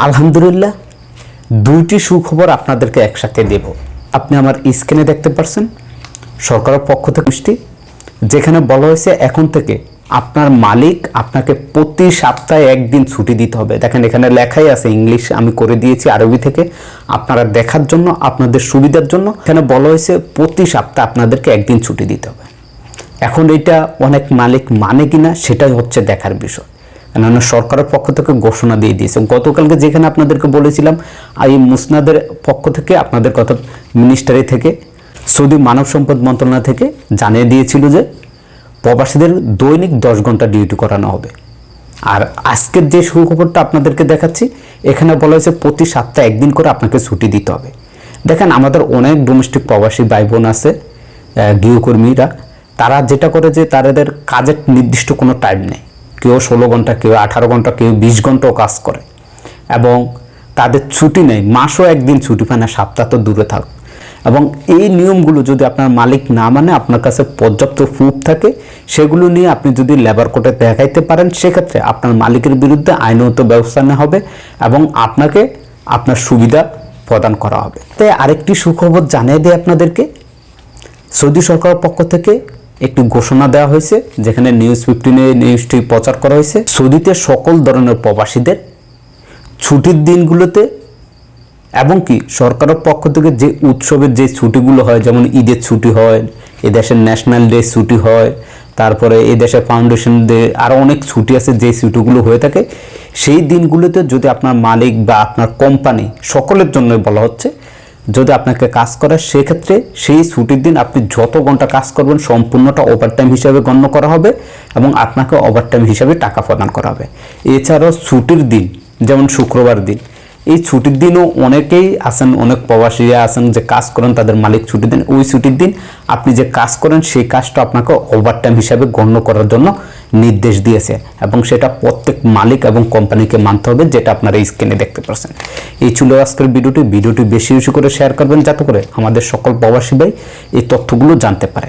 আলহামদুলিল্লাহ, দুইটি সুখবর আপনাদেরকে একসাথে দেব। আপনি আমার স্ক্রিনে দেখতে পারছেন, সরকারের পক্ষ থেকে মিষ্টি যেখানে বলা হয়েছে এখন থেকে আপনার মালিক আপনাকে প্রতি সপ্তাহে একদিন ছুটি দিতে হবে। দেখেন এখানে লেখাই আছে ইংলিশ, আমি করে দিয়েছি আরবি থেকে। আপনারা দেখার জন্য, আপনাদের সুবিধার জন্য এখানে বলা হয়েছে প্রতি সপ্তাহে আপনাদেরকে একদিন ছুটি দিতে হবে। এখন এটা অনেক মালিক মানে কিনা, সেটাই হচ্ছে দেখার বিষয়। কেননা সরকারের পক্ষ থেকে ঘোষণা দিয়ে দিয়েছে। গতকালকে যেখানে আপনাদেরকে বলেছিলাম এই মুসনাদের পক্ষ থেকে, আপনাদের কথা মিনিস্টারি থেকে, সৌদি মানব সম্পদ মন্ত্রণালয় থেকে জানিয়ে দিয়েছিল যে, প্রবাসীদের দৈনিক দশ ঘণ্টা ডিউটি করানো হবে। আর আজকের যে সুখবরটা আপনাদেরকে দেখাচ্ছি, এখানে বলা হয়েছে প্রতি সপ্তাহে একদিন করে আপনাকে ছুটি দিতে হবে। দেখেন, আমাদের অনেক ডোমেস্টিক প্রবাসী ভাই বোন আছে গৃহকর্মীরা, তারা যেটা করে যে তাদের কাজের নির্দিষ্ট কোনো টাইম নেই। কেউ ষোলো ঘণ্টা, কেউ আঠারো ঘণ্টা, কেউ বিশ ঘন্টাও কাজ করে। এবং তাদের ছুটি নেই, মাসও একদিন ছুটি পায় না, সপ্তাহ তো দূরে থাক। এবং এই নিয়মগুলো যদি আপনার মালিক না মানে আপনার কাছে পর্যাপ্ত প্রুফ থাকে, সেগুলো নিয়ে আপনি যদি লেবার কোর্টে দেখাইতে পারেন, সেক্ষেত্রে আপনার মালিকের বিরুদ্ধে আইনত ব্যবস্থা নেওয়া হবে এবং আপনাকে আপনার সুবিধা প্রদান করা হবে। তাই আরেকটি সুখবর জানিয়ে দেয় আপনাদেরকে। সৌদি সরকারের পক্ষ থেকে একটি ঘোষণা দেওয়া হয়েছে, যেখানে নিউজ ফিফটিনে নিউজটি প্রচার করা হয়েছে। সৌদিতে সকল ধরনের প্রবাসীদের ছুটির দিনগুলোতে এবং কি সরকারের পক্ষ থেকে যে উৎসবের যে ছুটিগুলো হয়, যেমন ঈদের ছুটি হয় এদেশের ন্যাশনাল ডে ছুটি হয়, তারপরে এই দেশের ফাউন্ডেশন ডে আরও অনেক ছুটি আছে যে ছুটিগুলো হয়ে থাকে। সেই দিনগুলোতে যদি আপনার মালিক বা আপনার কোম্পানি সকলের জন্য বলা হচ্ছে যদি আপনাকে কাজ করে, সেক্ষেত্রে সেই ছুটির দিন আপনি যত ঘণ্টা কাজ করবেন, সম্পূর্ণটা ওভারটাইম হিসাবে গণ্য করা হবে এবং আপনাকে ওভারটাইম হিসাবে টাকা প্রদান করা হবে। এছাড়াও ছুটির দিন, যেমন শুক্রবার দিন, এই ছুটির দিনও অনেকেই আছেন, অনেক প্রবাসীরা আছেন যে কাজ করেন, তাদের মালিক ছুটি দেন। ওই ছুটির দিন আপনি যে কাজ করেন, সেই কাজটা আপনাকে ওভারটাইম হিসাবে গণ্য করার জন্য নির্দেশ দিয়েছে এবং সেটা প্রত্যেক মালিক এবং কোম্পানিকে মানতে হবে, যেটা আপনারা স্ক্রিনে দেখতে পাচ্ছেন এই ছিল আজকের ভিডিওটি। ভিডিওটি বেশি বেশি করে শেয়ার করবেন, যাতে করে আমাদের সকল প্রবাসী ভাই এই তথ্যগুলো জানতে পারে।